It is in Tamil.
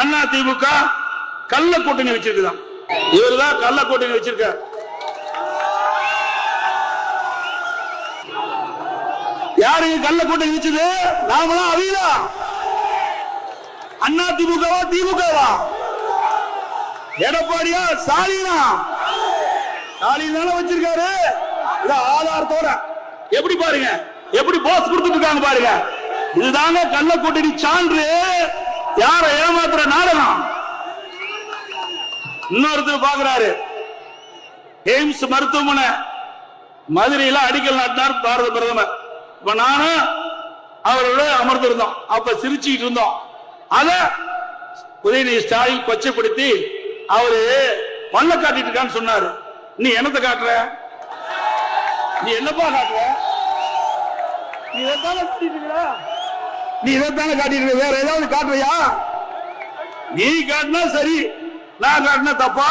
அண்ணா திமுக கள்ள கூட்டணி வச்சிருக்குதான். இவர்தான் கள்ள கூட்டணி வச்சிருக்க யாருக்கு கள்ள கூட்டணி வச்சது? நாமளா அவியலா? அண்ணா திமுகவா திமுகவா? எடப்பாடியா ஸ்டாலினா? ஸ்டாலின் தானே வச்சிருக்காரு. இது ஆதாரத்தோட எப்படி பாருங்க? எப்படி போஸ் கொடுத்துட்டு இருக்காங்க பாருங்க. இதுதாங்க கள்ள கூட்டணி சான்று. யார ஏமாத்துற இன்னொருத்தர் பாக்குறாரு. எய்ம்ஸ் மருத்துவமனை. மதுரையில அடிக்கல் நாட்டினார் பாரத பிரதமர். இப்ப நானும் அவரோட அமர்ந்திருந்தோம். அப்ப சிரிச்சுக்கிட்டு இருந்தோம். அத உதயநிதி ஸ்டாலின் கொச்சைப்படுத்தி அவரு பல்ல காட்டிட்டு இருக்கான்னு சொன்னாரு. நீ என்னத்தை காட்டுற? நீ என்னப்பா காட்டுற? நீ இதைத்தானே காட்டிட்டு இருக்கிற நீ இதைத்தானே காட்டிட்டு இருக்க? வேற ஏதாவது காட்டுறியா? நீ காட்டினா சரி. நான் காட்டினா தப்பா?